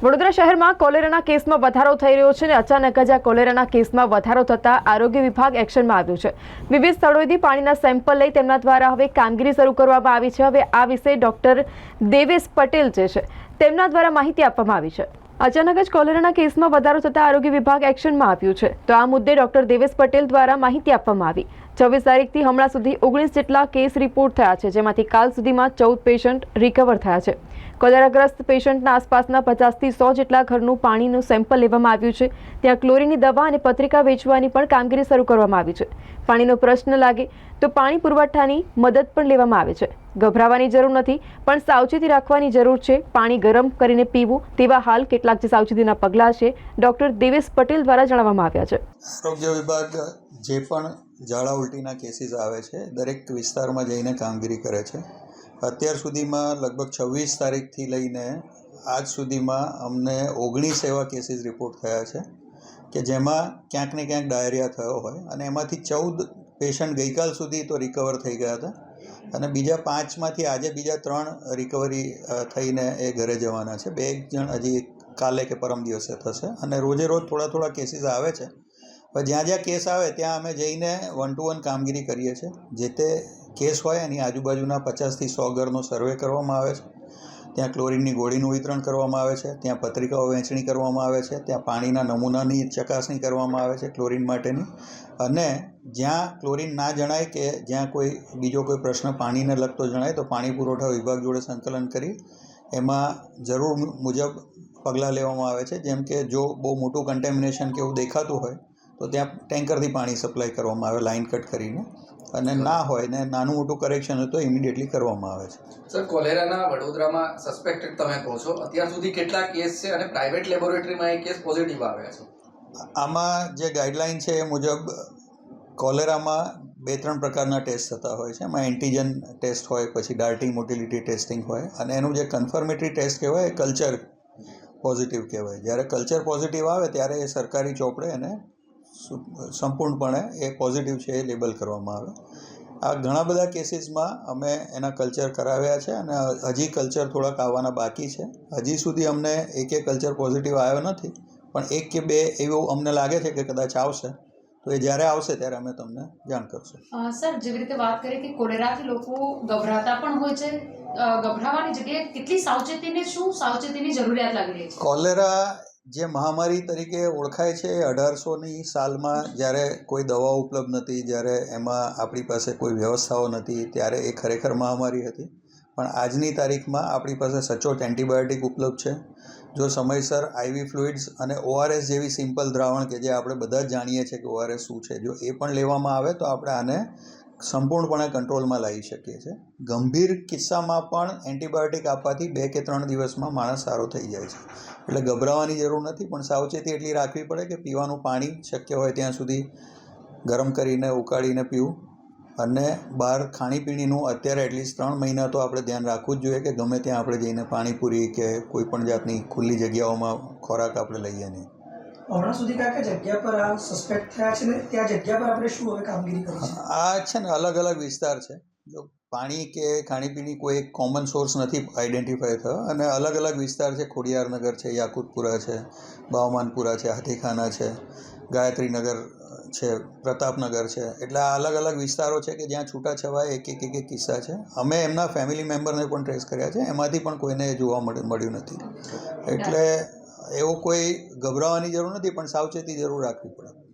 વડોદરા શહેરમાં કોલેરાના કેસમાં વધારો થઈ રહ્યો છે અને અચાનક જ આ કોલેરાના કેસમાં વધારો થતાં આરોગ્ય વિભાગ એક્શનમાં આવ્યું છે. વિવિધ સ્થળોએથી પાણીના સેમ્પલ લઈ તેમના દ્વારા હવે કામગીરી શરૂ કરવામાં આવી છે. હવે આ વિશે ડોક્ટર દેવેશ પટેલ જે છે, તેમના દ્વારા માહિતી આપવામાં આવી છે. અચાનક જ કોલેરાના કેસમાં વધારો થતાં આરોગ્ય વિભાગ એક્શનમાં આવ્યું છે. તો આ મુદ્દે ડોક્ટર દેવેશ પટેલ દ્વારા માહિતી આપવામાં આવી. છવ્વીસ તારીખથી હમણાં સુધી ઓગણીસ જેટલા કેસ રિપોર્ટ થયા છે, જેમાંથી કાલ સુધીમાં ચૌદ પેશન્ટ રિકવર થયા છે. કોલેરાગ્રસ્ત પેશન્ટના આસપાસના પચાસથી સો જેટલા ઘરનું પાણીનું સેમ્પલ લેવામાં આવ્યું છે. ત્યાં ક્લોરીનની દવા અને પત્રિકા વેચવાની પણ કામગીરી શરૂ કરવામાં આવી છે. પાણીનો પ્રશ્ન લાગે તો પાણી પુરવઠાની મદદ પણ લેવામાં આવે છે. ગભરાવાની જરૂર નથી, પણ સાવચેતી રાખવાની જરૂર છે. પાણી ગરમ કરીને પીવું તેવા હાલ કેટલાક જે સાવચેતીના પગલાં છે, ડૉક્ટર દેવેશ પટેલ દ્વારા જણાવવામાં આવ્યા છે. આરોગ્ય વિભાગ જે પણ ઝાડા ઉલટીના કેસીસ આવે છે, દરેક વિસ્તારમાં જઈને કામગીરી કરે છે. અત્યાર સુધીમાં લગભગ છવ્વીસ તારીખથી લઈને આજ સુધીમાં અમને ઓગણીસ એવા કેસીસ રિપોર્ટ થયા છે કે જેમાં ક્યાંક ને ક્યાંક ડાયરિયા થયો હોય અને એમાંથી ચૌદ પેશન્ટ ગઈકાલ સુધી તો રિકવર થઈ ગયા હતા અને બીજા પાંચમાંથી આજે બીજા ત્રણ રિકવરી થઈને એ ઘરે જવાના છે. બે એક જણ હજી કાલે કે પરમ દિવસે થશે અને રોજે રોજ થોડા થોડા કેસીસ આવે છે. પણ જ્યાં જ્યાં કેસ આવે ત્યાં અમે જઈને વન ટુ વન કામગીરી કરીએ છીએ. જે તે કેસ હોય એની આજુબાજુના પચાસથી સો ઘરનો સર્વે કરવામાં આવે છે. ત્યાં ક્લોરિનની ગોળીનું વિતરણ કરવામાં આવે છે, ત્યાં પત્રિકાઓ વહેંચણી કરવામાં આવે છે, ત્યાં પાણીના નમૂનાની ચકાસણી કરવામાં આવે છે ક્લોરિન માટેની. અને જ્યાં ક્લોરિન ના જણાય કે જ્યાં કોઈ બીજો કોઈ પ્રશ્ન પાણીને લગતો જણાય તો પાણી પુરવઠા વિભાગ જોડે સંકલન કરી એમાં જરૂર મુજબ પગલાં લેવામાં આવે છે. જેમ કે જો બહુ મોટું કન્ટેમિનેશન કે એવું દેખાતું હોય તો ત્યાં ટેન્કરથી પાણી સપ્લાય કરવામાં આવે લાઇન કટ કરીને. અને ના હોય ને નાનું મોટું કરેક્શન હોય તો ઇમિડિયેટલી કરવામાં આવે છે. સર કોલેરાના વડોદરામાં સસ્પેક્ટેડ તમે કહો છો. અત્યાર સુધી કેટલા કેસ છે અને પ્રાઇવેટ લેબોરેટરીમાં એ કેસ પોઝિટિવ આવ્યા છે? આમાં જે ગાઈડલાઇન છે એ મુજબ કોલેરામાં બે ત્રણ પ્રકારના ટેસ્ટ થતા હોય છે. એમાં એન્ટીજન ટેસ્ટ હોય પછી ડાર્ટિંગ મોટિલિટી ટેસ્ટિંગ હોય. અને એનું જે કન્ફર્મેટરી ટેસ્ટ કહેવાય એ કલ્ચર પોઝિટિવ કહેવાય. જ્યારે કલ્ચર પોઝિટિવ આવે ત્યારે એ સરકારી ચોપડે એને સંપૂર્ણપણે એ પોઝિટિવ છે એ લેબલ કરવામાં આવે. આ ઘણા બધા કેસીસમાં અમે એના કલ્ચર કરાવ્યા છે અને હજી કલ્ચર થોડાક આવવાના બાકી છે. હજી સુધી અમને એક એક કલ્ચર પોઝિટિવ આવ્યો નથી પણ એક કે બે એવું અમને લાગે છે કે કદાચ આવશે. તો એ જ્યારે આવશે ત્યારે અમે તમને જાણ કરશું. સર જેવી રીતે વાત કરીએ કે કોલેરાથી લોકો ગભરાતા પણ હોય છે ગભરાવાની જગ્યાએ કેટલી સાવચેતીને શું સાવચેતીની જરૂરિયાત લાગી રહી છે? કોલેરા જે મહામારી તરીકે ઓળખાય છે એ અઢારસોની સાલમાં જ્યારે કોઈ દવાઓ ઉપલબ્ધ નથી, જ્યારે એમાં આપણી પાસે કોઈ વ્યવસ્થાઓ નથી, ત્યારે એ ખરેખર મહામારી હતી. પણ આજની તારીખમાં આપણી પાસે સચોટ એન્ટીબાયોટિક ઉપલબ્ધ છે. જો સમયસર આઈવી ફ્લુઇડ્સ અને ઓઆરએસ જેવી સિમ્પલ દ્રાવણ કે જે આપણે બધા જ જાણીએ છીએ કે ઓઆરએસ શું છે, જો એ પણ લેવામાં આવે તો આપણે આને સંપૂર્ણપણે કંટ્રોલમાં લાવી શકીએ છીએ. ગંભીર કિસ્સામાં પણ એન્ટીબાયોટિક આપવાથી બે કે ત્રણ દિવસમાં માણસ સારો થઈ જાય છે. એટલે ગભરાવાની જરૂર નથી, પણ સાવચેતી એટલી રાખવી પડે કે પીવાનું પાણી શક્ય હોય ત્યાં સુધી ગરમ કરીને ઉકાળીને પીવું. અને બહાર ખાણીપીણીનું અત્યારે એટલીસ્ટ ત્રણ મહિના તો આપણે ધ્યાન રાખવું જ જોઈએ કે ગમે ત્યાં આપણે જઈને પાણીપુરી કે કોઈપણ જાતની ખુલ્લી જગ્યાઓમાં ખોરાક આપણે લઈએ નહીં. હમણાં સુધી કયા જગ્યા પર આ સસ્પેક્ટ થયા છે ને, ત્યાં જગ્યા પર આપણે શું હવે કામગીરી કરી આ છે ને અલગ અલગ વિસ્તાર છે. જો પાણી કે ખાણીપીણી કોઈ એક કોમન સોર્સ નથી આઈડેન્ટિફાય થયો. અને અલગ અલગ વિસ્તાર છે. ખોડિયારનગર છે, યાકુતપુરા છે, બાવમાનપુરા છે, હાથીખાના છે ગાયત્રીનગર છે, પ્રતાપનગર છે. એટલે આ અલગ અલગ વિસ્તારો છે કે જ્યાં છૂટાછવાયા એક એક એક કિસ્સા છે. અમે એમના ફેમિલી મેમ્બરને પણ ટ્રેસ કર્યા છે. એમાંથી પણ કોઈને જોવા મળ્યું નથી. એટલે એવો કોઈ ગભરાવાની જરૂર નથી પણ સાવચેતી જરૂર રાખવી પડે.